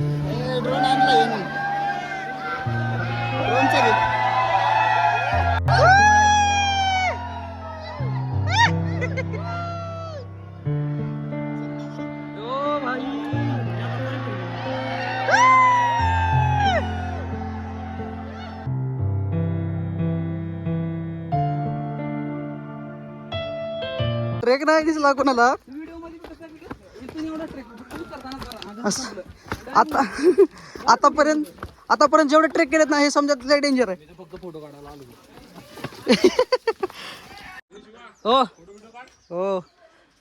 Drone आणला यांनी ड्रोनचा घे ट्रेक नाही दिसला कोणाला असं. आता आतापर्यंत आतापर्यंत जेवढे ट्रेक केलेत ना हे समजा लय डेंजर आहे. हो. हो.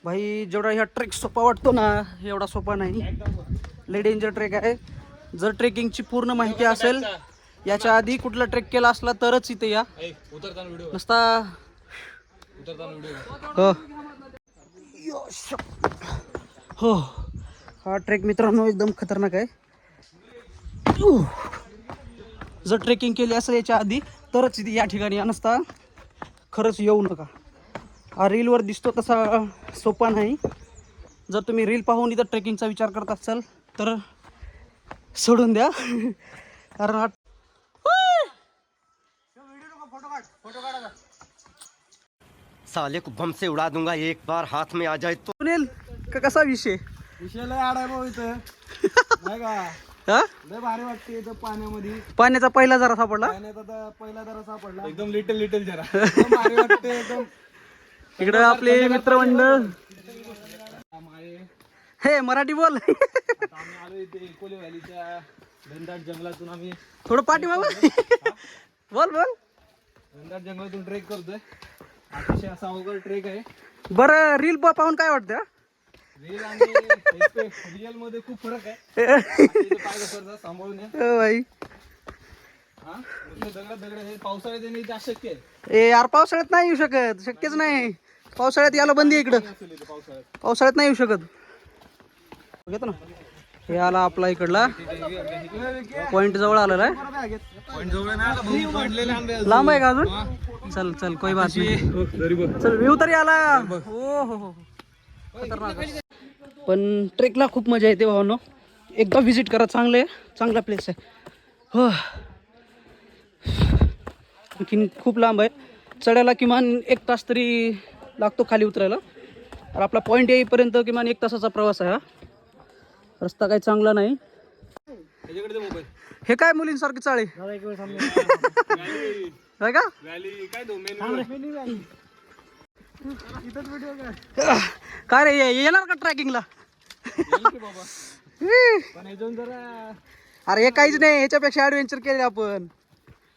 भाई जेवढा ह्या ट्रेक सोपा वाटतो ना एवढा सोपा नाही. लय डेंजर ट्रेक आहे. जर ट्रेकिंगची पूर्ण माहिती असेल याच्या आधी कुठला ट्रेक केला असला तरच इथे या. नसता हो. योश. हो. हा ट्रेक मित्रांनो एकदम खतरनाक आहे. जर ट्रेकिंग केली असेल याच्या आधी तरच या ठिकाणी नसता. खरंच येऊ नका. हा रीलवर दिसतो तसा सोपा नाही. जर तुम्ही रील पाहून इथं ट्रेकिंगचा विचार करत असाल तर सोडून द्या. कारण हा साले को बम से उड़ा दूंगा एक बार हाथ में आ जाए तो सुनील का कसा विषय? विषय लय आडाय भाऊ इथं. नाही का? हा? लय भारी वाटते इथं पाण्यामध्ये. पाण्याचा पहिला जरा सापडला? पाण्यात आता पहिला जरा सापडला. एकदम लिटल लिटल जरा. एकदम भारी वाटते एकदम. इकडं आपले मित्रमंडळ. माये हे मराठी बोल. आम्ही आलो इथे एकोले व्हॅलीच्या घनदाट जंगलातून आम्ही. थोडं पाठीमाग बोल बोल. घनदाट जंगलातून ट्रेक करतोय. अतिशय असा अवघड ट्रेक आहे. बरं रील पाहून काय वाटतं हा? रिअल आणि रिअलमध्ये खूप फरक आहे. सांभाळून हो भाई हा? हे ए यार पावसाळ्यात नाही येऊ शकत. शक्यच नाही. पावसाळ्यात याला बंदी आहे इकडं. पावसाळ्यात. पावसाळ्यात नाही येऊ शकत. घेतो ना? हे आला आपला इकडला. पॉइंट जवळ आलेला आहे. लांब आहे का अजून? चल चल कोई बात नाही. चल व्ह्यू तरी आला. हो हो हो खतरनाक. आहे. पण ट्रेकला खूप मजा येते भावानो. एकदा व्हिजिट करा चांगलं आहे चांगला प्लेस आहे. हो. आणखीन खूप लांब आहे. चढायला किमान एक तास तरी लागतो खाली उतरायला. तर आपला पॉईंट येईपर्यंत किमान एक तासाचा प्रवास आहे हा. रस्ता काही चांगला नाही. हे काय मुलींसारखे चाळे? का? व्हॅली काय रे ये- येणार का ट्रॅकिंगला? बाबा पण ह्याच्याहून जरा अरे हे काहीच नाही ह्याच्यापेक्षा ऍडव्हेंचर केले आपण.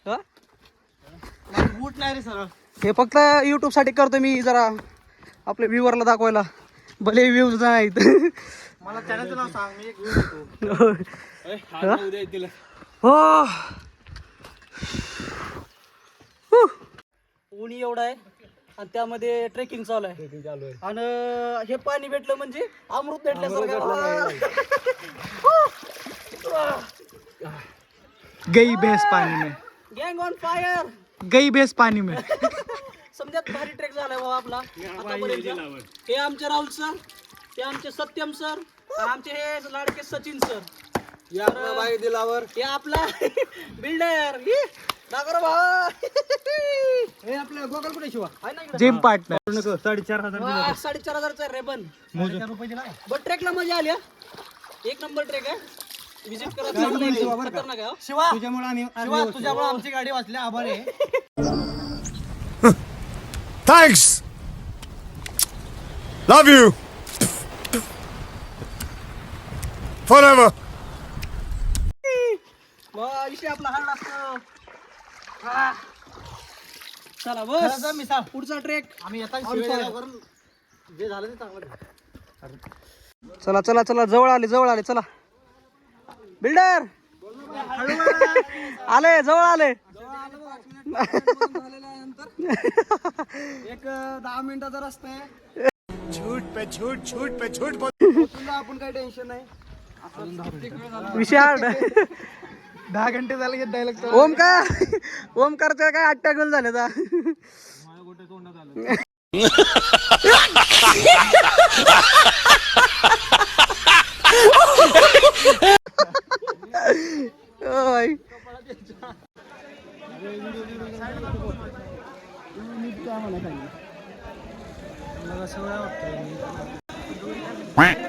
हा? बूट नाही रे सरळ हे फक्त युट्यूबसाठी करतो मी जरा आपल्या व्ह्यूवरला दाखवायला. भले व्ह्यूज नाहीत. मला चॅनलचं नाव सांग मी एक हू. ऊन एवढं आहे. आणि त्यामध्ये ट्रेकिंग चालू आहे. चालू आहे. आणि हे पाणी भेटलं म्हणजे अमृत भेटल्यासारखं. गई भैंस पानी में. गँग ऑन फायर गई भैंस पानी में. समजात भारी ट्रेक झालाय बाबा आपला. आतापर्यंत हे आमचे राहुल सर हे आमचे सत्यम सर आणि आमचे हे लाडके सचिन सर. या आपला बाई दिलावर. हे आपला बिल्डर हे आपलं गोगल कुठे शिवा आहे ना इकडं? जिम पार्टनर साडेचार हजार वा, साडेचार हजारचा रेबन रुपये दिला बट ट्रेकला मजा आली हा. एक नंबर ट्रेक आहे विजिट करा चांगलं आहे. खतरनाक आहे, हो. शिवा तुझ्यामुळे आणि शिवा तुझ्यामुळे आमची गाडी वाचली आभार आहे Thanks. Love you. Forever. वा, विषय आपला हार्ड असतो हा. चला बस. मिसाळ पुढचा ट्रेक आम्ही येता जे झालं ते चांगलं चला चला चला जवळ आले जवळ आले चला. बिल्डर! आले जवळ आले. एक दहा मिनिटाचा रस्ता आहे. झूठ पे झूठ झूठ पे तुला आपण काही टेन्शन नाही. विषय हार्ड दहा घंटे झाले घेत डायलॉग ओम का ओमकारचं काय आठ गोल झाले जा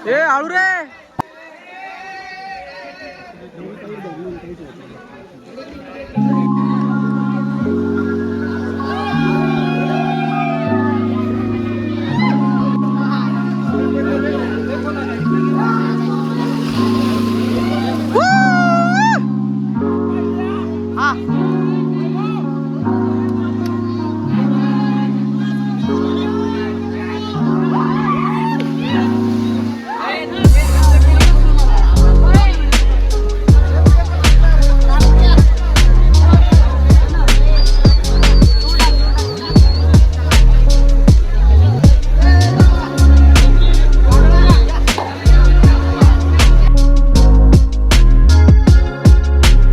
ए आळू रे!